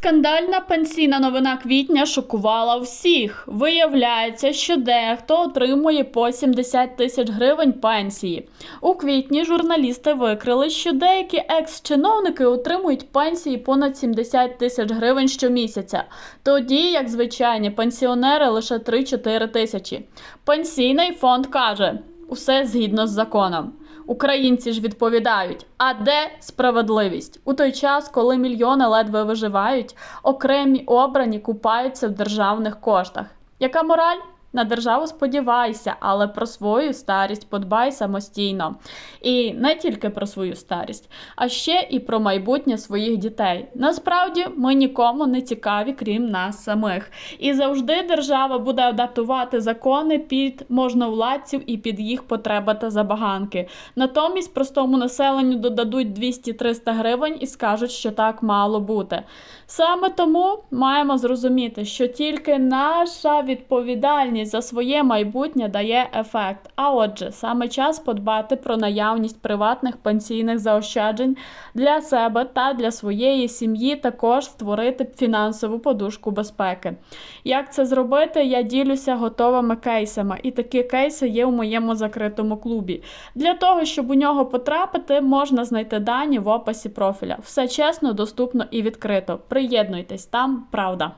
Скандальна пенсійна новина квітня шокувала всіх. Виявляється, що дехто отримує по 70 тисяч гривень пенсії. У квітні журналісти викрили, що деякі екс-чиновники отримують пенсії понад 70 тисяч гривень щомісяця, тоді як звичайні пенсіонери лише 3-4 тисячі. Пенсійний фонд каже, усе згідно з законом. Українці ж відповідають: а де справедливість? У той час, коли мільйони ледве виживають, окремі обрані купаються в державних коштах. Яка мораль? На державу сподівайся, але про свою старість подбай самостійно. І не тільки про свою старість, а ще і про майбутнє своїх дітей. Насправді ми нікому не цікаві, крім нас самих. І завжди держава буде адаптувати закони під можновладців і під їх потреби та забаганки. Натомість простому населенню додадуть 200-300 гривень і скажуть, що так мало бути. Саме тому маємо зрозуміти, що тільки наша відповідальність за своє майбутнє дає ефект. А отже, саме час подбати про наявність приватних пенсійних заощаджень для себе та для своєї сім'ї, також створити фінансову подушку безпеки. Як це зробити, я ділюся готовими кейсами, і такі кейси є у моєму закритому клубі. Для того, щоб у нього потрапити, можна знайти дані в описі профіля. Все чесно, доступно і відкрито. Приєднуйтесь там, правда.